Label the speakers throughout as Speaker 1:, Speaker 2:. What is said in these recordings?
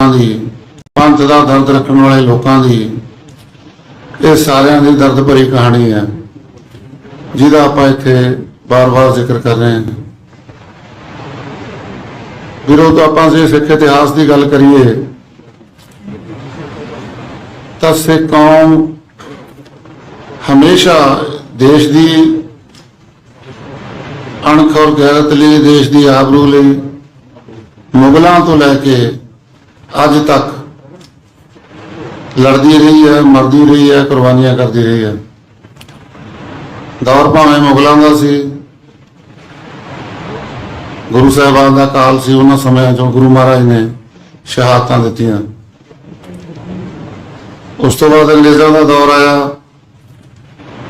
Speaker 1: ਦੀ, ਪੰਥ ਦਾ ਦਰਦ ਰੱਖਣ ਵਾਲੇ ਲੋਕਾਂ ਦੀ, ਇਹ ਸਾਰਿਆਂ ਦੀ ਦਰਦ ਭਰੀ ਕਹਾਣੀ ਹੈ, ਜਿਹਦਾ ਆਪਾਂ ਇੱਥੇ ਬਾਰ-ਬਾਰ ਜ਼ਿਕਰ ਕਰ ਰਹੇ ਹਾਂ। ਵੀਰੋ ਆਪਾਂ ਜੇ ਸਿੱਖ ਇਤਿਹਾਸ ਦੀ ਗੱਲ ਕਰੀਏ, ਤਾਂ ਸਿੱਖ ਕੌਮ ਹਮੇਸ਼ਾ ਦੇਸ਼ ਦੀ ਅਣਖ ਔਰ ਗੈਰਤ ਲਈ ਦੇਸ਼ ਦੀ ਆਬਰੂ ਲਈ ਮੁਗਲਾਂ ਤੋਂ ਲੈ ਕੇ ਅੱਜ ਤੱਕ ਲੜਦੀ ਰਹੀ ਹੈ, ਮਰਦੀ ਰਹੀ ਹੈ, ਕੁਰਬਾਨੀਆਂ ਕਰਦੀ ਰਹੀ ਹੈ। ਦੌਰ ਭਾਵੇਂ ਮੁਗਲਾਂ ਦਾ ਸੀ, ਗੁਰੂ ਸਾਹਿਬਾਨ ਦਾ ਕਾਲ ਸੀ ਉਹਨਾਂ ਸਮਿਆਂ ਚੋਂ ਗੁਰੂ ਮਹਾਰਾਜ ਨੇ ਸ਼ਹਾਦਤਾਂ ਦਿੱਤੀਆਂ। ਉਸ ਤੋਂ ਬਾਅਦ ਅੰਗਰੇਜ਼ਾਂ ਦਾ ਦੌਰ ਆਇਆ।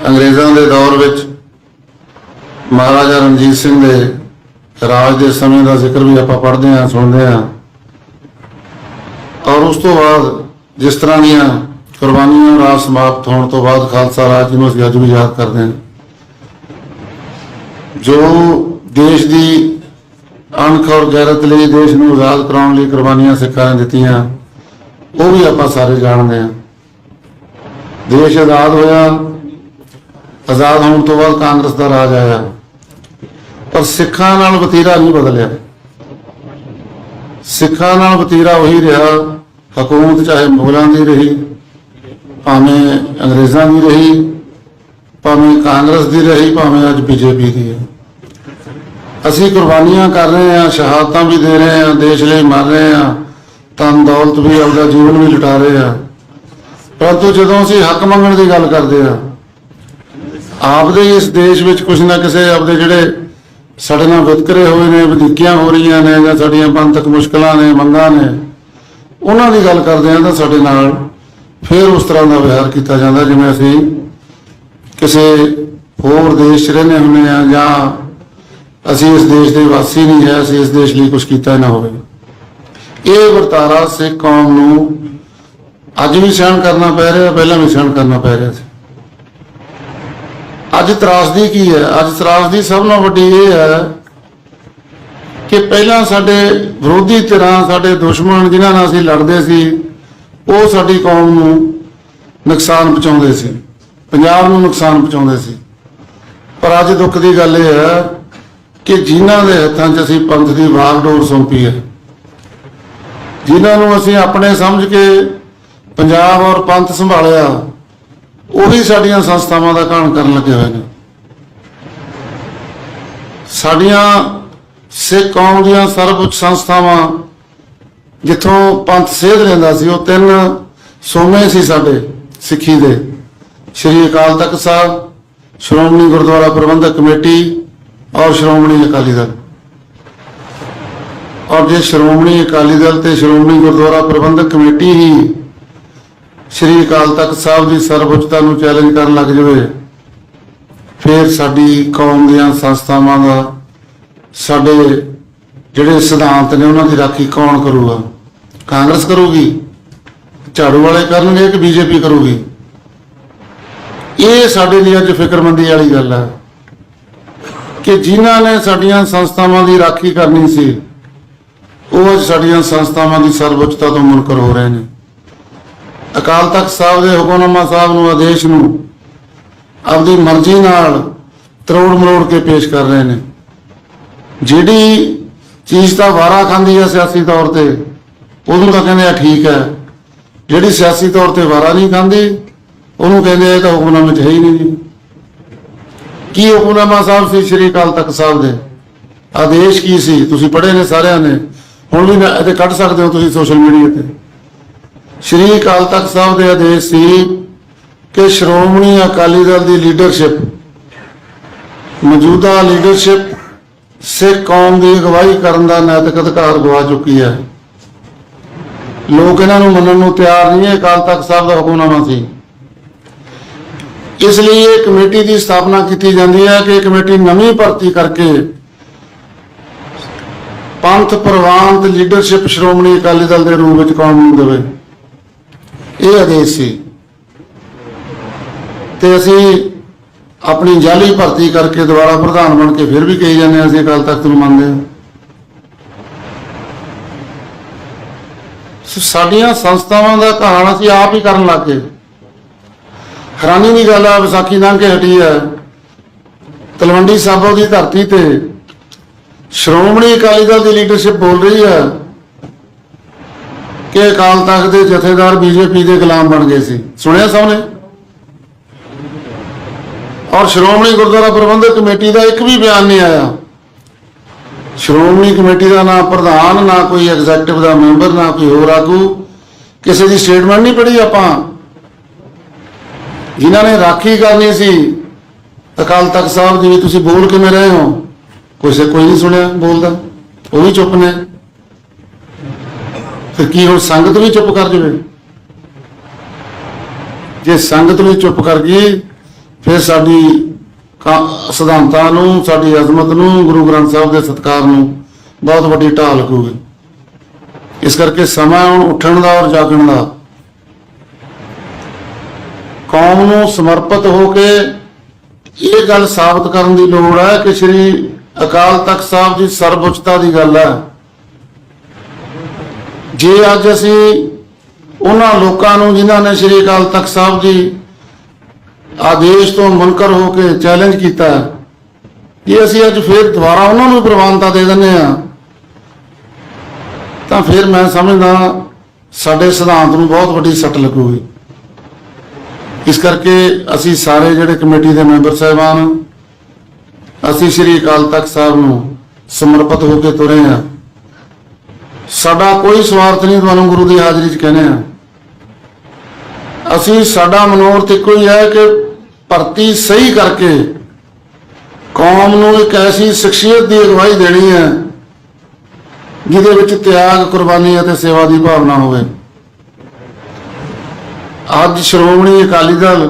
Speaker 1: ਅੰਗਰੇਜ਼ਾਂ ਦੇ ਦੌਰ ਵਿੱਚ ਮਹਾਰਾਜਾ ਰਣਜੀਤ ਸਿੰਘ ਦੇ ਰਾਜ ਦੇ ਸਮੇਂ ਦਾ ਜ਼ਿਕਰ ਵੀ ਆਪਾਂ ਪੜ੍ਹਦੇ ਹਾਂ, ਸੁਣਦੇ ਹਾਂ। ਉਸ ਤੋਂ ਬਾਅਦ ਜਿਸ ਤਰ੍ਹਾਂ ਦੀਆਂ ਕੁਰਬਾਨੀਆਂ ਰਾਜ ਸਮਾਪਤ ਹੋਣ ਤੋਂ ਬਾਅਦ ਖਾਲਸਾ ਰਾਜ ਨੂੰ ਅਸੀਂ ਅੱਜ ਵੀ ਯਾਦ ਕਰਦੇ ਹਾਂ। ਜੋ ਦੇਸ਼ ਦੀ ਅਣਖ ਔਰ ਗੈਰਤ ਲਈ ਦੇਸ਼ ਨੂੰ ਆਜ਼ਾਦ ਕਰਾਉਣ ਲਈ ਕੁਰਬਾਨੀਆਂ ਸਿੱਖਾਂ ਨੇ ਦਿੱਤੀਆਂ, ਉਹ ਵੀ ਆਪਾਂ ਸਾਰੇ ਜਾਣਦੇ ਹਾਂ। ਦੇਸ਼ ਆਜ਼ਾਦ ਹੋਇਆ, ਆਜ਼ਾਦ ਹੋਣ ਤੋਂ ਬਾਅਦ ਕਾਂਗਰਸ ਦਾ ਰਾਜ ਆਇਆ, ਪਰ ਸਿੱਖਾਂ ਨਾਲ ਵਤੀਰਾ ਨਹੀਂ ਬਦਲਿਆ। ਸਿੱਖਾਂ ਨਾਲ ਵਤੀਰਾ ਉਹੀ ਰਿਹਾ ਹਕੂਮਤ ਚਾਹੇ ਮੁਗਲਾਂ ਦੀ ਰਹੀ, ਭਾਵੇਂ ਅੰਗਰੇਜ਼ਾਂ ਦੀ ਰਹੀ, ਭਾਵੇਂ ਕਾਂਗਰਸ ਦੀ ਰਹੀ, ਭਾਵੇਂ ਅੱਜ ਬੀਜੇਪੀ ਦੀ ਹੈ। ਅਸੀਂ ਕੁਰਬਾਨੀਆਂ ਕਰ ਰਹੇ ਹਾਂ, ਸ਼ਹਾਦਤਾਂ ਵੀ ਦੇ ਰਹੇ ਹਾਂ, ਦੇਸ਼ ਲਈ ਮਰ ਰਹੇ ਹਾਂ ਤਨ ਦੌਲਤ ਵੀ ਆਪਦਾ ਜੀਵਨ ਵੀ ਲੁਟਾ ਰਹੇ ਹਾਂ। ਪਰੰਤੂ ਜਦੋਂ ਅਸੀਂ ਹੱਕ ਮੰਗਣ ਦੀ ਗੱਲ ਕਰਦੇ ਹਾਂ, ਆਪਦੇ ਹੀ ਇਸ ਦੇਸ਼ ਵਿੱਚ ਕੁਝ ਨਾ ਕਿਸੇ ਆਪਦੇ ਜਿਹੜੇ ਸਾਡੇ ਨਾਲ ਵਿਤਕਰੇ ਹੋਏ ਨੇ, ਵਧੀਕੀਆਂ ਹੋ ਰਹੀਆਂ ਨੇ ਜਾਂ ਸਾਡੀਆਂ ਪੰਥਕ ਮੁਸ਼ਕਲਾਂ ਨੇ, ਮੰਗਾਂ ਨੇ ਉਹਨਾਂ ਦੀ ਗੱਲ ਕਰਦੇ ਹਾਂ ਤਾਂ ਸਾਡੇ ਨਾਲ ਫਿਰ ਉਸ ਤਰ੍ਹਾਂ ਦਾ ਵਿਹਾਰ ਕੀਤਾ ਜਾਂਦਾ, ਜਿਵੇਂ ਅਸੀਂ ਕਿਸੇ ਹੋਰ ਦੇਸ਼ 'ਚ ਰਹਿੰਦੇ ਹੁੰਦੇ ਆ ਜਾਂ ਅਸੀਂ ਇਸ ਦੇਸ਼ ਦੇ ਵਾਸੀ ਨਹੀਂ ਹੈ, ਅਸੀਂ ਇਸ ਦੇਸ਼ ਲਈ ਕੁਝ ਕੀਤਾ ਨਾ ਹੋਵੇ। ਇਹ ਵਰਤਾਰਾ ਸਿੱਖ ਕੌਮ ਨੂੰ ਅੱਜ ਵੀ ਸਹਿਣ ਕਰਨਾ ਪੈ ਰਿਹਾ, ਪਹਿਲਾਂ ਵੀ ਸਹਿਣ ਕਰਨਾ ਪੈ ਰਿਹਾ ਸੀ। ਅੱਜ ਤਰਾਸਦੀ ਕੀ ਹੈ? ਅੱਜ ਤਰਾਸਦੀ ਸਭ ਨਾਲੋਂ ਵੱਡੀ ਇਹ ਹੈ ਕਿ ਪਹਿਲਾਂ ਸਾਡੇ ਵਿਰੋਧੀ ਧਿਰਾਂ, ਸਾਡੇ ਦੁਸ਼ਮਣ ਜਿਨ੍ਹਾਂ ਨਾਲ ਅਸੀਂ ਲੜਦੇ ਸੀ, ਉਹ ਸਾਡੀ ਕੌਮ ਨੂੰ ਨੁਕਸਾਨ ਪਹੁੰਚਾਉਂਦੇ ਸੀ। ਪੰਜਾਬ ਨੂੰ ਨੁਕਸਾਨ ਪਹੁੰਚਾਉਂਦੇ ਸੀ। ਪਰ ਅੱਜ ਦੁੱਖ ਦੀ ਗੱਲ ਇਹ ਹੈ ਕਿ ਜਿਨ੍ਹਾਂ ਦੇ ਹੱਥਾਂ 'ਚ ਅਸੀਂ ਪੰਥ ਦੀ ਵਾਗਡੋਰ ਸੌਂਪੀ ਹੈ, ਜਿਨ੍ਹਾਂ ਨੂੰ ਅਸੀਂ ਆਪਣੇ ਸਮਝ ਕੇ ਪੰਜਾਬ ਔਰ ਪੰਥ ਸੰਭਾਲਿਆ, ਉਹੀ ਸਾਡੀਆਂ ਸੰਸਥਾਵਾਂ ਦਾ ਕਾਣ ਕਰਨ ਲੱਗੇ ਹੋਏ ਨੇ। ਸਾਡੀਆਂ ਸਿੱਖ ਕੌਮ ਦੀਆਂ ਸਰਵਉੱਚ ਸੰਸਥਾਵਾਂ, ਜਿੱਥੋਂ ਪੰਥ ਸੇਧ ਲੈਂਦਾ ਸੀ, ਉਹ ਤਿੰਨ ਸੋਮੇ ਸੀ ਸਾਡੇ ਸਿੱਖੀ ਦੇ। ਸ਼੍ਰੀ ਅਕਾਲ ਤਖਤ ਸਾਹਿਬ, ਸ਼੍ਰੋਮਣੀ ਗੁਰਦੁਆਰਾ ਪ੍ਰਬੰਧਕ ਕਮੇਟੀ ਔਰ ਸ਼੍ਰੋਮਣੀ ਅਕਾਲੀ ਦਲ। ਔਰ ਜੇ ਸ਼੍ਰੋਮਣੀ ਅਕਾਲੀ ਦਲ ਤੇ ਸ਼੍ਰੋਮਣੀ ਗੁਰਦੁਆਰਾ ਪ੍ਰਬੰਧਕ ਕਮੇਟੀ ਹੀ ਸ਼੍ਰੀ ਅਕਾਲ ਤਖਤ ਸਾਹਿਬ ਦੀ ਸਰਵਉੱਚਤਾ ਨੂੰ ਚੈਲੰਜ ਕਰਨ ਲੱਗ ਜਾਵੇ, ਫਿਰ ਸਾਡੀ ਕੌਮ ਦੀਆਂ ਸੰਸਥਾਵਾਂ ਦਾ ਸਾਡੇ ਜਿਹੜੇ ਸਿਧਾਂਤ ਨੇ ਉਹਨਾਂ ਦੀ ਰਾਖੀ ਕੌਣ ਕਰੂਗਾ? ਕਾਂਗਰਸ ਕਰੂਗੀ? ਝਾੜੂ ਵਾਲੇ ਕਰਨਗੇ ਕਿ ਬੀਜੇਪੀ ਕਰੂਗੀ? ਇਹ ਸਾਡੇ ਲਈ ਅੱਜ ਫਿਕਰਮੰਦੀ ਵਾਲੀ ਗੱਲ ਹੈ ਕਿ ਜਿਨ੍ਹਾਂ ਨੇ ਸਾਡੀਆਂ ਸੰਸਥਾਵਾਂ ਦੀ ਰਾਖੀ ਕਰਨੀ ਸੀ, ਉਹ ਅੱਜ ਸਾਡੀਆਂ ਸੰਸਥਾਵਾਂ ਦੀ ਸਰਵਉੱਚਤਾ ਤੋਂ ਮੁਨਕਰ ਹੋ ਰਹੇ ਨੇ। ਅਕਾਲ ਤਖਤ ਸਾਹਿਬ ਦੇ ਹੁਕਮਨਾਮਾ ਸਾਹਿਬ ਨੂੰ, ਆਦੇਸ਼ ਨੂੰ ਆਪਦੀ ਮਰਜ਼ੀ ਨਾਲ ਤਰੋੜ ਮਰੋੜ ਕੇ ਪੇਸ਼ ਕਰ ਰਹੇ ਨੇ। ਜਿਹੜੀ ਚੀਜ਼ ਤਾਂ ਵਾਰਾ ਖਾਂਦੀ ਹੈ ਸਿਆਸੀ ਤੌਰ ਤੇ, ਉਹਨੂੰ ਤਾਂ ਕਹਿੰਦੇ ਆ ਠੀਕ ਹੈ। ਜਿਹੜੀ ਸਿਆਸੀ ਤੌਰ ਤੇ ਵਾਰਾ ਨਹੀਂ ਖਾਂਦੀ, ਉਹਨੂੰ ਕਹਿੰਦੇ ਇਹ ਤਾਂ ਹੁਕਮਨਾਮੇ 'ਚ ਹੈ ਹੀ ਨਹੀਂ। ਜੀ ਕੀ ਹੁਕਮਨਾਮਾ ਸਾਹਿਬ ਸੀ ਸ਼੍ਰੀ ਅਕਾਲ ਤਖਤ ਸਾਹਿਬ ਦੇ? ਆਦੇਸ਼ ਕੀ ਸੀ? ਤੁਸੀਂ ਪੜ੍ਹੇ ਨੇ ਸਾਰਿਆਂ ਨੇ। ਹੁਣ ਵੀ ਨਾ ਇਹਦੇ ਕੱਢ ਸਕਦੇ ਹੋ ਤੁਸੀਂ ਸੋਸ਼ਲ ਮੀਡੀਆ ਤੇ। ਸ਼੍ਰੀ ਅਕਾਲ ਤਖਤ ਸਾਹਿਬ ਦੇ ਆਦੇਸ਼ ਸੀ ਕਿ ਸ਼੍ਰੋਮਣੀ ਅਕਾਲੀ ਦਲ ਦੀ ਲੀਡਰਸ਼ਿਪ ਮੌਜੂਦਾ ਲੀਡਰਸ਼ਿਪ ਸਿੱਖ ਕੌਮ ਦੀ ਅਗਵਾਈ ਕਰਨ ਦਾ ਨੈਤਿਕ ਅਧਿਕਾਰ ਗਵਾ ਚੁੱਕੀ ਹੈ। ਲੋਕ ਇਹਨਾਂ ਨੂੰ ਮੰਨਣ ਨੂੰ ਤਿਆਰ ਨਹੀਂ ਹੈ, ਅਕਾਲ ਤਖਤ ਸਾਹਿਬ ਦਾ ਹੁਕਮਨਾਮਾ ਸੀ। ਇਸ ਲਈ ਇਹ ਕਮੇਟੀ ਦੀ ਸਥਾਪਨਾ ਕੀਤੀ ਜਾਂਦੀ ਹੈ ਕਿ ਕਮੇਟੀ ਨਵੀਂ ਭਰਤੀ ਕਰਕੇ ਪੰਥ ਪ੍ਰਵਾਨਤ ਲੀਡਰਸ਼ਿਪ ਸ਼੍ਰੋਮਣੀ ਅਕਾਲੀ ਦਲ ਦੇ ਰੂਪ ਵਿੱਚ ਕੌਮ ਨੂੰ ਦੇਵੇ। ਇਹ ਆਦੇਸ਼ ਸੀ। ਤੇ ਅਸੀਂ ਆਪਣੀ ਜਾਲੀ ਭਰਤੀ ਕਰਕੇ ਦੁਬਾਰਾ ਪ੍ਰਧਾਨ ਬਣ ਕੇ ਫਿਰ ਵੀ ਕਹੀ ਜਾਂਦੇ ਹਾਂ ਅਸੀਂ ਅਕਾਲ ਤਖਤ ਨੂੰ ਮੰਨਦੇ ਹਾਂ। ਸਾਡੀਆਂ ਸੰਸਥਾਵਾਂ ਦਾ ਘਾਣ ਅਸੀਂ ਆਪ ਹੀ ਕਰਨ ਲੱਗ ਗਏ। ਹੈਰਾਨੀ ਦੀ ਗੱਲ ਆ, ਵਿਸਾਖੀ ਲੰਘ ਕੇ ਹਟੀ ਹੈ ਤਲਵੰਡੀ ਸਾਬੋ ਦੀ ਧਰਤੀ ਤੇ ਸ਼੍ਰੋਮਣੀ ਅਕਾਲੀ ਦਲ ਦੀ ਲੀਡਰਸ਼ਿਪ ਬੋਲ ਰਹੀ ਹੈ ਕਿ ਅਕਾਲ ਤਖਤ ਦੇ ਜਥੇਦਾਰ ਬੀਜੇਪੀ ਦੇ ਗੁਲਾਮ ਬਣ ਗਏ ਸੀ। ਸੁਣਿਆ ਸਭ ਨੇ? ਔਰ ਸ਼੍ਰੋਮਣੀ ਗੁਰਦੁਆਰਾ ਪ੍ਰਬੰਧਕ ਕਮੇਟੀ ਦਾ ਇੱਕ ਵੀ ਬਿਆਨ ਨਹੀਂ ਆਇਆ। ਸ਼੍ਰੋਮਣੀ ਕਮੇਟੀ ਦਾ ਨਾ ਪ੍ਰਧਾਨ, ਨਾ ਕੋਈ ਐਗਜ਼ੈਕਟਿਵ ਦਾ ਮੈਂਬਰ, ਨਾ ਕੋਈ ਹੋਰ ਆਗੂ। ਕਿਸੇ ਦੀ ਸਟੇਟਮੈਂਟ ਨਹੀਂ ਪੜ੍ਹੀ ਆਪਾਂ। ਜਿਨ੍ਹਾਂ ਨੇ ਰਾਖੀ ਕਰਨੀ ਸੀ, ਅਕਾਲ ਤਖਤ ਸਾਹਿਬ ਦੀ ਵੀ ਤੁਸੀਂ ਬੋਲ ਕਿਵੇਂ ਰਹੇ ਹੋ? ਕਿਸੇ ਕੋਈ ਨਹੀਂ ਸੁਣਿਆ ਬੋਲਦਾ। ਉਹ ਵੀ ਚੁੱਪ ਨੇ। ਫਿਰ ਕੀ ਹੁਣ ਸੰਗਤ ਵੀ ਚੁੱਪ ਕਰ ਜਾਵੇ? ਜੇ ਸੰਗਤ ਵੀ ਚੁੱਪ ਕਰ ਗਈ ਫਿਰ ਸਾਡੀ ਸਿਧਾਂਤਾਂ ਨੂੰ, ਸਾਡੀ ਅਜ਼ਮਤ ਨੂੰ, ਗੁਰੂ ਗ੍ਰੰਥ ਸਾਹਿਬ ਦੇ ਸਤਕਾਰ ਨੂੰ ਬਹੁਤ ਵੱਡੀ ਢਾਲ ਲੱਗੂਗੀ ਇਸ ਕਰਕੇ ਸਮਾਂ ਹੁਣ ਉੱਠਣ ਦਾ ਔਰ ਜਾਗਣ ਦਾ। ਕੌਮ ਨੂੰ ਸਮਰਪਿਤ ਹੋ ਕੇ ਇਹ ਗੱਲ ਸਾਬਤ ਕਰਨ ਦੀ ਲੋੜ ਹੈ ਕਿ ਸ੍ਰੀ ਅਕਾਲ ਤਖਤ ਸਾਹਿਬ ਦੀ ਸਰਵਉੱਚਤਾ ਦੀ ਗੱਲ ਹੈ। ਜੇ ਅੱਜ ਅਸੀਂ ਉਹਨਾਂ ਲੋਕਾਂ ਨੂੰ ਜਿਨ੍ਹਾਂ ਨੇ ਸ੍ਰੀ ਅਕਾਲ ਤਖਤ ਸਾਹਿਬ ਜੀ ਆਦੇਸ਼ ਤੋਂ ਮੁਨਕਰ ਹੋ ਕੇ ਚੈਲੰਜ ਕੀਤਾ। ਹੈ, ਜੇ ਅਸੀਂ ਅੱਜ ਫੇਰ ਦੁਬਾਰਾ ਉਹਨਾਂ ਨੂੰ ਪ੍ਰਵਾਨਤਾ ਦੇ ਦਿੰਦੇ ਆ ਤਾਂ ਫਿਰ ਮੈਂ ਸਮਝਦਾ ਸਾਡੇ ਸਿਧਾਂਤ ਨੂੰ ਬਹੁਤ ਵੱਡੀ ਸੱਟ ਲੱਗੂਗੀ। ਇਸ ਕਰਕੇ ਅਸੀਂ ਸਾਰੇ ਜਿਹੜੇ ਕਮੇਟੀ ਦੇ ਮੈਂਬਰ ਸਾਹਿਬਾਨ ਅਸੀਂ ਸ੍ਰੀ ਅਕਾਲ ਤਖਤ ਸਾਹਿਬ ਨੂੰ ਸਮਰਪਿਤ ਹੋ ਕੇ ਤੁਰੇ ਆ ਸਾਡਾ ਕੋਈ ਸਵਾਰਥ ਨਹੀਂ ਤੁਹਾਨੂੰ ਗੁਰੂ ਦੀ ਹਾਜ਼ਰੀ 'ਚ ਕਹਿੰਦੇ ਆ ਅਸੀਂ ਸਾਡਾ ਮਨੋਰਥ ਇੱਕੋ ਹੀ ਹੈ ਕਿ ਭਰਤੀ ਸਹੀ ਕਰਕੇ ਕੌਮ ਨੂੰ ਇੱਕ ਐਸੀ ਸ਼ਖਸੀਅਤ ਦੀ ਅਗਵਾਈ ਦੇਣੀ ਹੈ, ਜਿਹਦੇ ਵਿੱਚ ਤਿਆਗ, ਕੁਰਬਾਨੀ ਅਤੇ ਸੇਵਾ ਦੀ ਭਾਵਨਾ ਹੋਵੇ। ਅੱਜ ਸ਼੍ਰੋਮਣੀ ਅਕਾਲੀ ਦਲ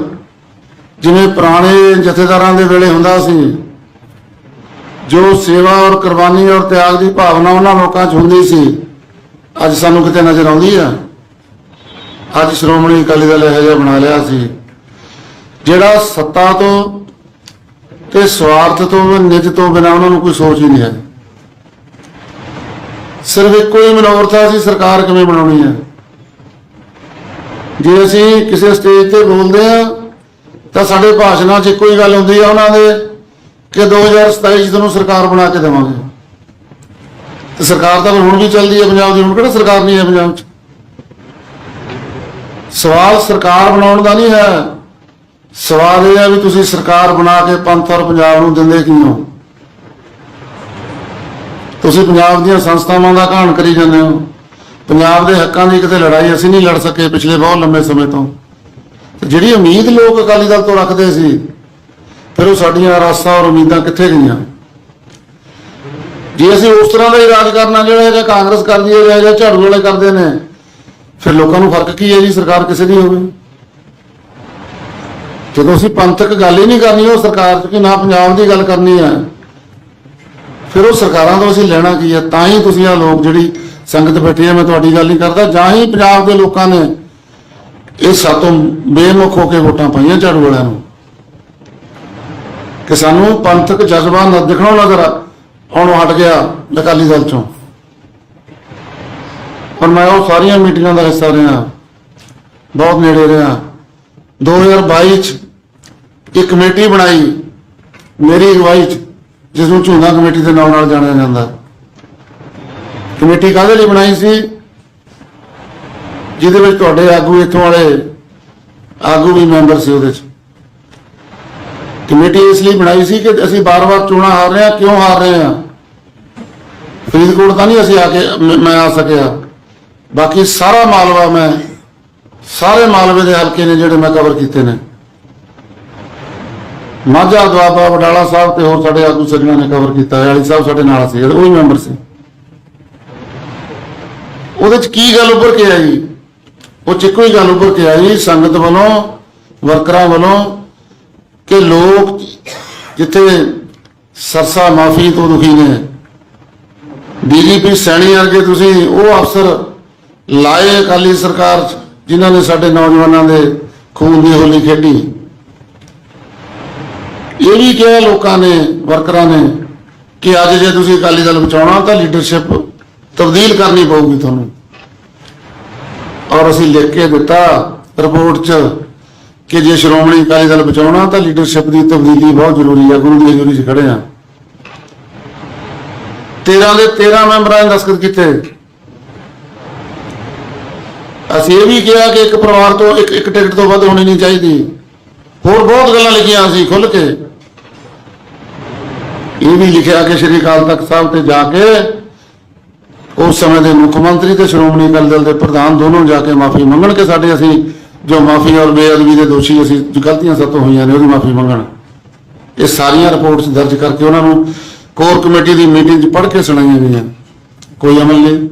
Speaker 1: ਜਿਵੇਂ ਪੁਰਾਣੇ ਜਥੇਦਾਰਾਂ ਦੇ ਵੇਲੇ ਹੁੰਦਾ ਸੀ, ਜੋ ਸੇਵਾ ਔਰ ਕੁਰਬਾਨੀ ਔਰ ਤਿਆਗ ਦੀ ਭਾਵਨਾ ਉਹਨਾਂ ਲੋਕਾਂ 'ਚ ਹੁੰਦੀ ਸੀ, ਅੱਜ ਸਾਨੂੰ ਕਿਤੇ ਨਜ਼ਰ ਆਉਂਦੀ ਆ ਅੱਜ ਸ਼੍ਰੋਮਣੀ ਅਕਾਲੀ ਦਲ ਇਹੋ ਜਿਹਾ ਬਣਾ ਲਿਆ ਸੀ। ਜਿਹੜਾ ਸੱਤਾ ਤੋਂ ਤੇ ਸਵਾਰਥ ਤੋਂ ਨਿਜ ਤੋਂ ਬਿਨਾਂ ਉਹਨਾਂ ਨੂੰ ਕੋਈ ਸੋਚ ਹੀ ਨਹੀਂ ਹੈ। ਸਿਰਫ ਇੱਕੋ ਹੀ ਮਨੋਰਥ ਹੈ ਸੀ ਸਰਕਾਰ ਕਿਵੇਂ ਬਣਾਉਣੀ ਹੈ? ਜੇ ਅਸੀਂ ਕਿਸੇ ਸਟੇਜ ਤੇ ਬੋਲਦੇ ਆ ਤਾਂ ਸਾਡੇ ਭਾਸ਼ਣਾਂ 'ਚ ਇੱਕੋ ਹੀ ਗੱਲ ਹੁੰਦੀ ਆ ਉਹਨਾਂ ਦੇ ਕਿ 2027 ਚ ਤੁਹਾਨੂੰ ਸਰਕਾਰ ਬਣਾ ਕੇ ਦੇਵਾਂਗੇ। ਤੇ ਸਰਕਾਰ ਤਾਂ ਹੁਣ ਵੀ ਚੱਲਦੀ ਹੈ ਪੰਜਾਬ ਦੀ, ਹੁਣ ਕਿਹੜਾ ਸਰਕਾਰ ਨਹੀਂ ਹੈ ਪੰਜਾਬ 'ਚ? ਸਵਾਲ ਸਰਕਾਰ ਬਣਾਉਣ ਦਾ ਨਹੀਂ ਹੈ। ਸਵਾਲ ਇਹ ਹੈ ਵੀ ਤੁਸੀਂ ਸਰਕਾਰ ਬਣਾ ਕੇ ਪੰਥ ਔਰ ਪੰਜਾਬ ਨੂੰ ਦਿੰਦੇ ਕਿਉਂ? ਤੁਸੀਂ ਪੰਜਾਬ ਦੀਆਂ ਸੰਸਥਾਵਾਂ ਦਾ ਘਾਣ ਕਰੀ ਜਾਂਦੇ ਹੋ। ਪੰਜਾਬ ਦੇ ਹੱਕਾਂ ਦੀ ਕਿਤੇ ਲੜਾਈ ਅਸੀਂ ਨਹੀਂ ਲੜ ਸਕੇ ਪਿਛਲੇ ਬਹੁਤ ਲੰਮੇ ਸਮੇਂ ਤੋਂ। ਤੇ ਜਿਹੜੀ ਉਮੀਦ ਲੋਕ ਅਕਾਲੀ ਦਲ ਤੋਂ ਰੱਖਦੇ ਸੀ, ਫਿਰ ਉਹ ਸਾਡੀਆਂ ਆਸਾਂ ਔਰ ਉਮੀਦਾਂ ਕਿੱਥੇ ਗਈਆਂ? ਜੇ ਅਸੀਂ ਉਸ ਤਰ੍ਹਾਂ ਦਾ ਹੀ ਰਾਜ ਕਰਨਾ ਜਿਹੜਾ ਜਾਂ ਕਾਂਗਰਸ ਕਰਦੀ ਹੈ ਜਾਂ ਝਾੜੂ ਵਾਲੇ ਕਰਦੇ ਨੇ, ਫਿਰ ਲੋਕਾਂ ਨੂੰ ਫ਼ਰਕ ਕੀ ਹੈ ਜੀ? ਸਰਕਾਰ ਕਿਸੇ ਦੀ ਹੋਵੇ। ਜਦੋਂ ਅਸੀਂ ਪੰਥਕ ਗੱਲ ਹੀ ਨਹੀਂ ਕਰਨੀ, ਉਹ ਸਰਕਾਰ 'ਚ ਕਿ ਨਾ ਪੰਜਾਬ ਦੀ ਗੱਲ ਕਰਨੀ ਹੈ। ਫਿਰ ਉਹ ਸਰਕਾਰਾਂ ਤੋਂ ਅਸੀਂ ਲੈਣਾ ਕੀ ਹੈ? ਤਾਂ ਹੀ ਤੁਸੀਂ ਆ ਲੋਕ ਜਿਹੜੀ ਸੰਗਤ ਬੈਠੀ ਹੈ, ਮੈਂ ਤੁਹਾਡੀ ਗੱਲ ਨਹੀਂ ਕਰਦਾ, ਜਾਂ ਹੀ ਪੰਜਾਬ ਦੇ ਲੋਕਾਂ ਨੇ ਇਹ ਸਾਤੋਂ ਬੇਮੁਖ ਹੋ ਕੇ ਵੋਟਾਂ ਪਾਈਆਂ ਝਾੜੂ ਵਾਲਿਆਂ ਨੂੰ। ਕਿ ਸਾਨੂੰ ਪੰਥਕ ਜਜ਼ਬਾ ਨਾ ਦਿਖਣਾ ਨਜ਼ਰ ਆਉਣੋਂ ਹਟ ਗਿਆ ਅਕਾਲੀ ਦਲ ਚੋਂ। ਪਰ ਮੈਂ ਉਹ ਸਾਰੀਆਂ ਮੀਟਿੰਗਾਂ ਦਾ ਹਿੱਸਾ ਰਿਹਾ, ਬਹੁਤ ਨੇੜੇ ਰਿਹਾ। 2022 ਚ ਇੱਕ ਕਮੇਟੀ ਬਣਾਈ ਮੇਰੀ ਅਗਵਾਈ ਚ, ਜਿਸ ਨੂੰ ਝੂਨਾ ਕਮੇਟੀ ਦੇ ਨਾਮ ਨਾਲ ਜਾਣਿਆ ਜਾਂਦਾ। ਕਮੇਟੀ ਕਾਹਦੇ ਲਈ ਬਣਾਈ ਸੀ? ਜਿਹਦੇ ਵਿੱਚ ਤੁਹਾਡੇ ਆਗੂ ਇੱਥੋਂ ਵਾਲੇ ਆਗੂ ਵੀ ਮੈਂਬਰ ਸੀ ਉਹਦੇ ਚ। ਕਮੇਟੀ ਇਸ ਲਈ ਬਣਾਈ ਸੀ ਕਿ ਅਸੀਂ ਬਾਰ-ਬਾਰ ਚੋਣਾਂ ਹਾਰ ਰਹੇ ਹਾਂ, ਕਿਉਂ ਹਾਰ ਰਹੇ ਹਾਂ? ਫਰੀਦਕੋਟ ਤਾਂ ਨਹੀਂ ਅਸੀਂ ਆ ਕੇ, ਮੈਂ ਆ ਸਕਿਆ। ਬਾਕੀ ਸਾਰਾ ਮਾਲਵਾ ਮੈਂ, ਸਾਰੇ ਮਾਲਵੇ ਦੇ ਹਲਕੇ ਨੇ ਜਿਹੜੇ ਮੈਂ ਕਵਰ ਕੀਤੇ ਨੇ। ਮਾਝਾ ਦੁਆਬਾ ਵਡਾਲਾ ਸਾਹਿਬ ਤੇ ਹੋਰ ਸਾਡੇ ਆਗੂ ਸੱਜਣਾ ਨੇ ਕਵਰ ਕੀਤਾ ਵਾਲੀ ਸਾਹਿਬ ਸਾਡੇ ਨਾਲ ਸੀ ਉਹ ਵੀ ਮੈਂਬਰ ਸੀ। ਉਹਦੇ ਚ ਕੀ ਗੱਲ ਉੱਭਰ ਕੇ ਆਈ? ਉਹ ਚ ਇੱਕੋ ਗੱਲ ਉੱਭਰ ਕੇ ਆਈ ਸੰਗਤ ਵੱਲੋਂ ਵਰਕਰਾਂ ਵੱਲੋਂ ਕਿ ਲੋਕ ਜਿੱਥੇ ਸਰਸਾ ਮਾਫੀ ਤੋਂ ਦੁਖੀ ਨੇ ਡੀਜੀਪੀ ਸੈਣੀ ਵਰਗੇ ਤੁਸੀਂ ਉਹ ਅਫਸਰ ਲਾਏ ਅਕਾਲੀ ਸਰਕਾਰ 'ਚ, ਜਿਨ੍ਹਾਂ ਨੇ ਸਾਡੇ ਨੌਜਵਾਨਾਂ ਦੇ ਖੂਨ ਦੀ ਹੋਲੀ ਖੇਡੀ। ਇਹ ਵੀ ਕਿਹਾ ਲੋਕਾਂ ਨੇ, ਵਰਕਰਾਂ ਨੇ ਕਿ ਅੱਜ ਜੇ ਤੁਸੀਂ ਅਕਾਲੀ ਦਲ ਬਚਾਉਣਾ, ਤਾਂ ਲੀਡਰਸ਼ਿਪ ਤਬਦੀਲ ਕਰਨੀ ਪਊਗੀ ਤੁਹਾਨੂੰ। ਔਰ ਅਸੀਂ ਲਿਖ ਕੇ ਦਿੱਤਾ ਰਿਪੋਰਟ 'ਚ ਕਿ ਜੇ ਸ਼੍ਰੋਮਣੀ ਅਕਾਲੀ ਦਲ ਬਚਾਉਣਾ, ਤਾਂ ਲੀਡਰਸ਼ਿਪ ਦੀ ਤਬਦੀਲੀ ਬਹੁਤ ਜ਼ਰੂਰੀ ਹੈ ਗੁਰੂ ਦੀ ਹਜ਼ੂਰੀ 'ਚ ਖੜੇ ਆ। 13 ਦੇ 13 ਮੈਂਬਰਾਂ ਨੇ ਦਸਖਤ ਕੀਤੇ। ਅਸੀਂ ਇਹ ਵੀ ਕਿਹਾ ਕਿ ਇੱਕ ਪਰਿਵਾਰ ਤੋਂ ਇੱਕ ਇੱਕ ਟਿਕਟ ਤੋਂ ਵੱਧ ਹੋਣੀ ਨਹੀਂ ਚਾਹੀਦੀ। ਹੋਰ ਬਹੁਤ ਗੱਲਾਂ ਲਿਖੀਆਂ ਅਸੀਂ ਖੁੱਲ ਕੇ। ਇਹ ਵੀ ਲਿਖਿਆ ਕਿ ਸ਼੍ਰੀ ਅਕਾਲ ਤਖਤ ਸਾਹਿਬ ਤੇ ਜਾ ਕੇ ਉਸ ਸਮੇਂ ਦੇ ਮੁੱਖ ਮੰਤਰੀ ਤੇ ਸ਼੍ਰੋਮਣੀ ਅਕਾਲੀ ਦਲ ਦੇ ਪ੍ਰਧਾਨ ਦੋਨੋਂ ਜਾ ਕੇ ਮਾਫੀ ਮੰਗਣ ਕਿ ਸਾਡੇ ਅਸੀਂ ਜੋ ਮਾਫੀ ਔਰ ਬੇਅਦਬੀ ਦੇ ਦੋਸ਼ੀ ਅਸੀਂ ਜੋ ਗਲਤੀਆਂ ਸਾਤੋਂ ਹੋਈਆਂ ਨੇ ਉਹਦੀ ਮਾਫੀ ਮੰਗਣ। ਇਹ ਸਾਰੀਆਂ ਰਿਪੋਰਟਸ ਦਰਜ ਕਰਕੇ ਉਹਨਾਂ ਨੂੰ ਕੋਰ ਕਮੇਟੀ ਦੀ ਮੀਟਿੰਗ 'ਚ ਪੜ੍ਹ ਕੇ ਸੁਣਾਈਆਂ ਗਈਆਂ। ਕੋਈ ਅਮਲ ਨਹੀਂ।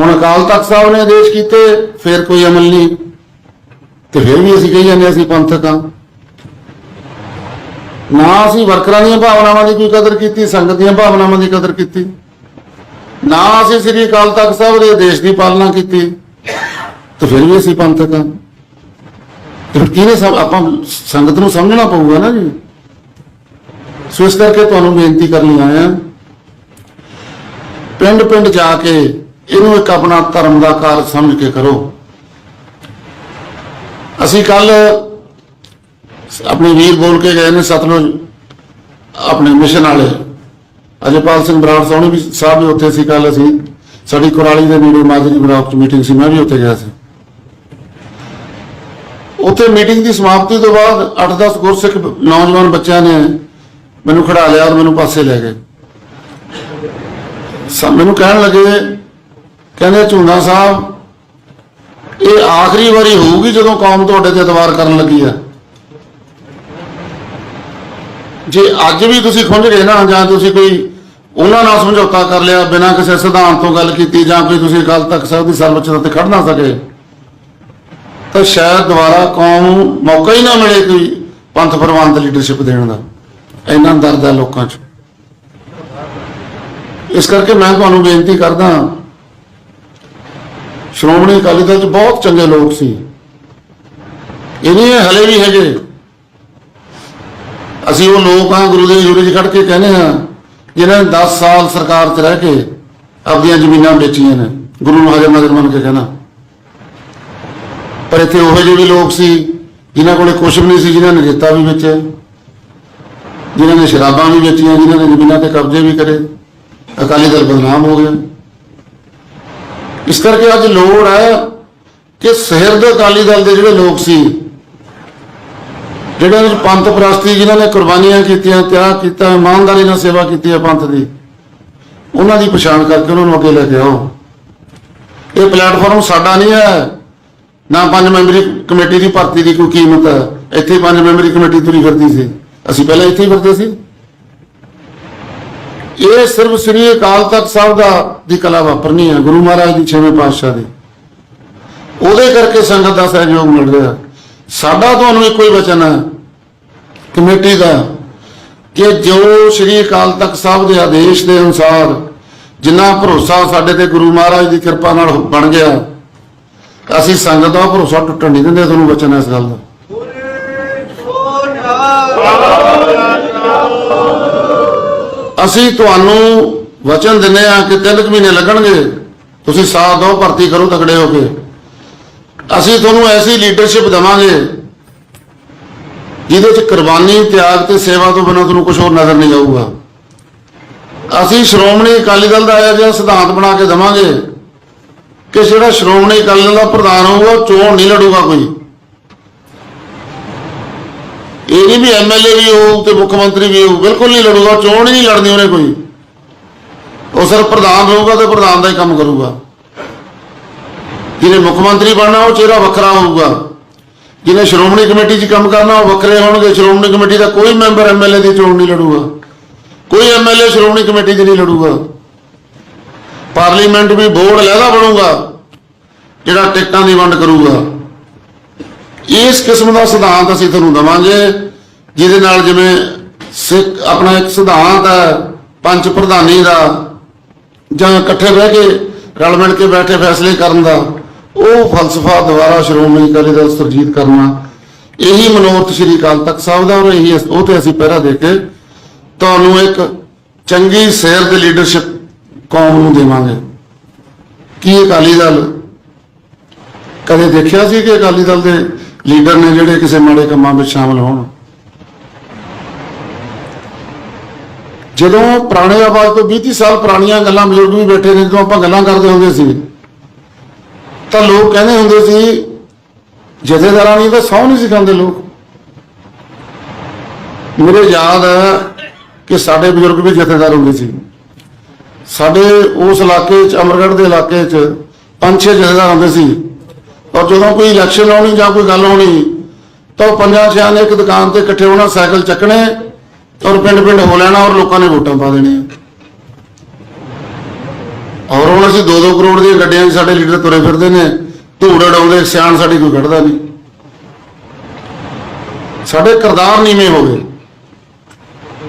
Speaker 1: ਹੁਣ ਅਕਾਲ ਤਖਤ ਸਾਹਿਬ ਨੇ ਆਦੇਸ਼ ਕੀਤੇ, ਫਿਰ ਕੋਈ ਅਮਲ ਨਹੀਂ। ਤੇ ਫਿਰ ਵੀ ਅਸੀਂ ਕਹੀ ਜਾਂਦੇ ਹਾਂ ਅਸੀਂ ਪੰਥਕ ਹਾਂ। ਨਾ ਅਸੀਂ ਵਰਕਰਾਂ ਦੀਆਂ ਭਾਵਨਾਵਾਂ ਦੀ ਕੋਈ ਕਦਰ ਕੀਤੀ, ਸੰਗਤ ਦੀਆਂ ਭਾਵਨਾਵਾਂ ਦੀ ਕਦਰ ਕੀਤੀ। ਨਾ ਅਸੀਂ ਸ੍ਰੀ ਅਕਾਲ ਤਖਤ ਸਾਹਿਬ ਦੇ ਆਦੇਸ਼ ਦੀ ਪਾਲਣਾ ਕੀਤੀ। ਤੇ ਫਿਰ ਵੀ ਅਸੀਂ ਪੰਥਕ ਹਾਂ। ਤੇ ਫਿਰ ਕਿਹਨੇ ਸਭ ਆਪਾਂ ਸੰਗਤ ਨੂੰ ਸਮਝਣਾ ਪਊਗਾ ਨਾ ਜੀ। ਸੋ ਇਸ ਕਰਕੇ ਤੁਹਾਨੂੰ ਬੇਨਤੀ ਕਰਨ ਲਈ ਆਇਆ। ਪਿੰਡ ਪਿੰਡ ਜਾ ਕੇ ਇਹਨੂੰ ਇੱਕ ਆਪਣਾ ਧਰਮ ਦਾ ਕਾਰਜ ਸਮਝ ਕੇ ਕਰੋ। ਅਸੀਂ ਕੱਲ ਆਪਣੇ ਵੀਰ ਬੋਲ ਕੇ ਗਏ ਨੇ ਸਤਲੁਜ ਆਪਣੇ ਮਿਸ਼ਨ ਵਾਲੇ। ਅਜੇਪਾਲ ਸਿੰਘ ਬਰਾੜ ਸੋਹਣੀ ਵੀ ਸਾਹਿਬ ਵੀ ਉੱਥੇ ਸੀ ਕੱਲ ਅਸੀਂ। ਸਾਡੀ ਕੁਰਾਲੀ ਦੇ ਨੇੜੇ ਮਾਜਰੀ ਬਲਾਕ ਚ ਮੀਟਿੰਗ ਸੀ, ਮੈਂ ਵੀ ਉੱਥੇ ਗਿਆ ਸੀ। ਉੱਥੇ ਮੀਟਿੰਗ ਦੀ ਸਮਾਪਤੀ ਤੋਂ ਬਾਅਦ 8-10 ਗੁਰਸਿੱਖ ਨੌਜਵਾਨ ਬੱਚਿਆਂ ਨੇ ਮੈਨੂੰ ਖੜਾ ਲਿਆ ਔਰ ਮੈਨੂੰ ਪਾਸੇ ਲੈ ਗਏ। ਮੈਨੂੰ ਕਹਿਣ ਲੱਗੇ, ਕਹਿੰਦੇ ਝੁੰਦਾ ਸਾਹਿਬ, ਇਹ ਆਖਰੀ ਵਾਰੀ ਹੋਊਗੀ ਜਦੋਂ ਕੌਮ ਤੁਹਾਡੇ ਤੇ ਇਤਬਾਰ ਕਰਨ ਲੱਗੀ ਆ। ਜੇ ਅੱਜ ਵੀ ਤੁਸੀਂ ਖੁੰਝ ਗਏ ਨਾ, ਜਾਂ ਤੁਸੀਂ ਕੋਈ ਉਹਨਾਂ ਨਾਲ ਸਮਝੌਤਾ ਕਰ ਲਿਆ, ਬਿਨਾਂ ਕਿਸੇ ਸਿਧਾਂਤ ਤੋਂ ਗੱਲ ਕੀਤੀ, ਜਾਂ ਕੋਈ ਤੁਸੀਂ ਗੱਲ ਤੱਕ ਸਕਦੀ ਸਰਵਉੱਚ ਤੇ ਖੜ ਨਾ ਸਕੇ, ਤਾਂ ਸ਼ਾਇਦ ਦੁਬਾਰਾ ਕੌਮ ਨੂੰ ਮੌਕਾ ਹੀ ਨਾ ਮਿਲੇ ਕੋਈ ਪੰਥ ਪ੍ਰਵਾਨ ਲੀਡਰਸ਼ਿਪ ਦੇਣ ਦਾ, ਇੰਨਾ ਦਰਦ ਹੈ ਲੋਕਾਂ 'ਚ। ਇਸ ਕਰਕੇ ਮੈਂ ਤੁਹਾਨੂੰ ਬੇਨਤੀ ਕਰਦਾ, ਸ਼੍ਰੋਮਣੀ ਅਕਾਲੀ ਦਲ 'ਚ ਬਹੁਤ ਚੰਗੇ ਲੋਕ ਸੀ। ਇਹ ਨਹੀਂ ਹਲੇ ਵੀ ਹੈਗੇ। ਅਸੀਂ ਉਹ ਲੋਕ ਆ ਗੁਰੂ ਦੇ ਹਜ਼ੂਰੀ 'ਚ ਖੜ ਕੇ ਕਹਿੰਦੇ ਆ ਜਿਨ੍ਹਾਂ ਨੇ 10 ਸਾਲ ਸਰਕਾਰ 'ਚ ਰਹਿ ਕੇ ਆਪਣੀਆਂ ਜ਼ਮੀਨਾਂ ਵੇਚੀਆਂ ਨੇ। ਗੁਰੂ ਨੂੰ ਹਾਜ਼ਰ ਨਾਜ਼ਰ ਮੰਨ ਕੇ ਕਹਿਣਾ। ਪਰ ਇੱਥੇ ਉਹੋ ਜਿਹੇ ਵੀ ਲੋਕ ਸੀ, ਜਿਨ੍ਹਾਂ ਕੋਲੇ ਕੁਛ ਵੀ ਨਹੀਂ ਸੀ, ਜਿਨ੍ਹਾਂ ਨੇ ਰੇਤਾ ਵੀ ਵੇਚਿਆ, ਜਿਨ੍ਹਾਂ ਨੇ ਸ਼ਰਾਬਾਂ ਵੀ ਵੇਚੀਆਂ, ਜਿਨ੍ਹਾਂ ਨੇ ਜ਼ਮੀਨਾਂ ਤੇ ਕਬਜ਼ੇ ਵੀ ਕਰੇ। ਅਕਾਲੀ ਦਲ ਬਦਨਾਮ ਹੋ ਗਿਆ। ਇਸ ਕਰਕੇ ਅੱਜ ਲੋੜ ਹੈ ਕਿ ਸਿਰਦ ਅਕਾਲੀ ਦਲ ਦੇ ਜਿਹੜੇ ਲੋਕ ਸੀ ਜਿਹੜੇ ਵਿੱਚ ਪੰਥ ਪ੍ਰਸਤੀ ਜਿਨ੍ਹਾਂ ਨੇ ਕੁਰਬਾਨੀਆਂ ਕੀਤੀਆਂ, ਤਿਆਗ ਕੀਤਾ, ਇਮਾਨਦਾਰੀ ਨਾਲ ਸੇਵਾ ਕੀਤੀ ਹੈ ਪੰਥ ਦੀ, ਉਹਨਾਂ ਦੀ ਪਛਾਣ ਕਰਕੇ ਉਹਨਾਂ ਨੂੰ ਅੱਗੇ ਲੈ ਕੇ ਆਓ। ਇਹ ਪਲੇਟਫਾਰਮ ਸਾਡਾ ਨਹੀਂ ਹੈ। ਨਾ ਪੰਜ ਮੈਂਬਰੀ ਕਮੇਟੀ ਦੀ ਭਰਤੀ ਦੀ ਕੋਈ ਕੀਮਤ ਹੈ। ਇੱਥੇ ਪੰਜ ਮੈਂਬਰੀ ਕਮੇਟੀ ਤੁਰੀ ਫਿਰਦੀ ਸੀ। ਅਸੀਂ ਪਹਿਲਾਂ ਇੱਥੇ ਹੀ ਫਿਰਦੇ ਸੀ। ਇਹ ਸਿਰਫ ਸ੍ਰੀ ਅਕਾਲ ਤਖਤ ਸਾਹਿਬ ਦਾ ਦੀ ਕਲਾ ਵਾਪਰਨੀ ਹੈ, ਗੁਰੂ ਮਹਾਰਾਜ ਦੀ ਛੇਵੇਂ ਪਾਤਸ਼ਾਹ ਦੀ। ਉਹਦੇ ਕਰਕੇ ਸੰਗਤ ਦਾ ਸਹਿਯੋਗ ਮਿਲ ਰਿਹਾ ਸਾਡਾ ਤੁਹਾਨੂੰ ਇੱਕੋ ਹੀ ਵਚਨ ਹੈ, ਕਮੇਟੀ ਦਾ, ਕਿ ਜੋ ਸ੍ਰੀ ਅਕਾਲ ਤਖਤ ਸਾਹਿਬ ਦੇ ਆਦੇਸ਼ ਦੇ ਅਨੁਸਾਰ ਜਿੰਨਾ ਭਰੋਸਾ ਸਾਡੇ ਤੇ ਗੁਰੂ ਮਹਾਰਾਜ ਦੀ ਕਿਰਪਾ ਨਾਲ ਬਣ ਗਿਆ, ਅਸੀਂ ਸੰਗਤ ਦਾ ਭਰੋਸਾ ਟੁੱਟਣ ਨਹੀਂ ਦਿੰਦੇ ਤੁਹਾਨੂੰ ਵਚਨ ਹੈ ਇਸ ਗੱਲ ਦਾ। ਅਸੀਂ ਤੁਹਾਨੂੰ ਵਚਨ ਦਿੰਦੇ ਆ ਕਿ ਤਿੰਨ ਕੁ ਮਹੀਨੇ ਲੱਗਣਗੇ, ਤੁਸੀਂ ਸਾਥ ਦਿਓ, ਭਰਤੀ ਕਰੋ, ਤਕੜੇ ਹੋ ਕੇ। ਅਸੀਂ ਤੁਹਾਨੂੰ ਐਸੀ ਲੀਡਰਸ਼ਿਪ ਦੇਵਾਂਗੇ ਜਿਹਦੇ ਚ ਕੁਰਬਾਨੀ, ਤਿਆਗ ਤੇ ਸੇਵਾ ਤੋਂ ਬਿਨਾਂ ਤੁਹਾਨੂੰ ਕੁਝ ਹੋਰ ਨਜ਼ਰ ਨਹੀਂ ਆਊਗਾ। ਅਸੀਂ ਸ਼੍ਰੋਮਣੀ ਅਕਾਲੀ ਦਲ ਦਾ ਇਹ ਜਿਹਾ ਸਿਧਾਂਤ ਬਣਾ ਕੇ ਦੇਵਾਂਗੇ ਕਿ ਜਿਹੜਾ ਸ਼੍ਰੋਮਣੀ ਅਕਾਲੀ ਦਲ ਦਾ ਪ੍ਰਧਾਨ ਹੋਊਗਾ ਉਹ ਚੋਣ ਨਹੀਂ ਲੜੂਗਾ ਕੋਈ। ਇਹ ਨਹੀਂ ਵੀ ਐਮਐਲਏ ਵੀ ਹੋਊ ਤੇ ਮੁੱਖ ਮੰਤਰੀ ਵੀ ਹੋਊ, ਬਿਲਕੁਲ ਨਹੀਂ ਲੜੂਗਾ, ਚੋਣ ਹੀ ਨਹੀਂ ਲੜਨੀ ਉਹਨੇ ਕੋਈ। ਉਹ ਸਿਰਫ ਪ੍ਰਧਾਨ ਹੋਊਗਾ ਤੇ ਪ੍ਰਧਾਨ ਦਾ ਹੀ ਕੰਮ ਕਰੂਗਾ। ਜਿਹਨੇ ਮੁੱਖ ਮੰਤਰੀ ਬਣਨਾ, ਉਹ ਚਿਹਰਾ ਵੱਖਰਾ ਹੋਊਗਾ। ਜਿਹਨੇ ਸ਼੍ਰੋਮਣੀ ਕਮੇਟੀ 'ਚ ਕੰਮ ਕਰਨਾ, ਉਹ ਵੱਖਰੇ ਹੋਣਗੇ। ਸ਼੍ਰੋਮਣੀ ਕਮੇਟੀ ਦਾ ਕੋਈ ਮੈਂਬਰ ਐਮਐਲਏ ਦੀ ਚੋਣ ਨਹੀਂ ਲੜੂਗਾ। ਕੋਈ ਐਮਐਲਏ ਸ਼੍ਰੋਮਣੀ ਕਮੇਟੀ 'ਚ ਨਹੀਂ ਲੜੂਗਾ। ਪਾਰਲੀਮੈਂਟ ਵੀ ਬੋਰਡ ਲਹਿਦਾ ਬਣੂਗਾ, ਜਿਹੜਾ ਟਿਕਟਾਂ ਦੀ ਵੰਡ ਕਰੂਗਾ। ਇਸ ਕਿਸਮ ਦਾ ਸਿਧਾਂਤ ਅਸੀਂ ਤੁਹਾਨੂੰ ਦਵਾਂਗੇ, ਜਿਹਦੇ ਨਾਲ ਜਿਵੇਂ ਸਿੱਖ, ਆਪਣਾ ਇੱਕ ਸਿਧਾਂਤ ਹੈ ਪੰਜ ਪ੍ਰਧਾਨੀ ਦਾ, ਜਾਂ ਇਕੱਠੇ ਬਹਿ ਕੇ ਰਲ ਮਿਲ ਕੇ ਬੈਠੇ ਫੈਸਲੇ ਕਰਨ ਦਾ। ਉਹ ਫਲਸਫਾ ਦੁਬਾਰਾ ਸ਼੍ਰੋਮਣੀ ਅਕਾਲੀ ਦਲ ਸੁਰਜੀਤ ਕਰਨਾ ਇਹੀ ਮਨੋਰਥ ਸ੍ਰੀ ਅਕਾਲ ਤਖਤ ਸਾਹਿਬ ਦਾ ਔਰ ਇਹੀ ਉਹ ਤੇ ਅਸੀਂ ਪਹਿਰਾ ਦੇ ਕੇ ਤੁਹਾਨੂੰ ਇੱਕ ਚੰਗੀ ਸੇਰ ਦੇ ਲੀਡਰਸ਼ਿਪ ਕੌਮ ਨੂੰ ਦੇਵਾਂਗੇ। ਕੀ ਅਕਾਲੀ ਦਲ ਕਦੇ ਦੇਖਿਆ ਸੀ ਕਿ ਅਕਾਲੀ ਦਲ ਦੇ ਲੀਡਰ ਨੇ ਜਿਹੜੇ ਕਿਸੇ ਮਾੜੇ ਕੰਮਾਂ ਵਿੱਚ ਸ਼ਾਮਲ ਹੋਣ? ਜਦੋਂ ਪੁਰਾਣੇ ਆਵਾਜ਼ ਤੋਂ 20 ਸਾਲ ਪੁਰਾਣੀਆਂ ਗੱਲਾਂ ਬਜ਼ੁਰਗ ਵੀ ਬੈਠੇ ਨੇ, ਜਦੋਂ ਆਪਾਂ ਗੱਲਾਂ ਕਰਦੇ ਹੁੰਦੇ ਸੀ ਤਾਂ ਲੋਕ ਕਹਿੰਦੇ ਹੁੰਦੇ ਸੀ, ਜਥੇਦਾਰਾਂ ਨਹੀਂ ਤਾਂ ਸਹੁੰ ਨਹੀਂ ਸਿਖਾਉਂਦੇ ਲੋਕ। ਮੇਰੇ ਯਾਦ ਹੈ ਕਿ ਸਾਡੇ ਬਜ਼ੁਰਗ ਵੀ ਜਥੇਦਾਰ ਹੁੰਦੇ ਸੀ। ਸਾਡੇ ਉਸ ਇਲਾਕੇ 'ਚ, ਅਮਰਗੜ੍ਹ ਦੇ ਇਲਾਕੇ 'ਚ ਪੰਜ ਛੇ ਜਥੇਦਾਰ ਹੁੰਦੇ ਸੀ। ਔਰ ਜਦੋਂ ਕੋਈ ਇਲੈਕਸ਼ਨ ਆਉਣੀ ਜਾਂ ਕੋਈ ਗੱਲ ਹੋਣੀ ਤਾਂ ਉਹ ਪੰਜਾਂ ਛਿਆਂ ਨੇ ਇੱਕ ਦੁਕਾਨ ਤੇ ਇਕੱਠੇ ਹੋਣਾ, ਸਾਈਕਲ ਚੱਕਣੇ ਔਰ ਪਿੰਡ ਪਿੰਡ ਹੋ ਲੈਣਾ ਔਰ ਲੋਕਾਂ ਨੇ ਵੋਟਾਂ ਪਾ ਦੇਣੀਆਂ। ਔਰ ਹੁਣ ਅਸੀਂ 2-2 ਕਰੋੜ ਦੀਆਂ ਗੱਡੀਆਂ 'ਚ ਸਾਡੇ ਲੀਡਰ ਤੁਰੇ ਫਿਰਦੇ ਨੇ, ਧੂੜ ਉਡਾਉਂਦੇ ਸਿਆਣ ਸਾਡੀ ਕੋਈ ਕੱਢਦਾ ਨਹੀਂ। ਸਾਡੇ ਕਰਦਾਰ ਨੀਵੇਂ ਹੋ ਗਏ।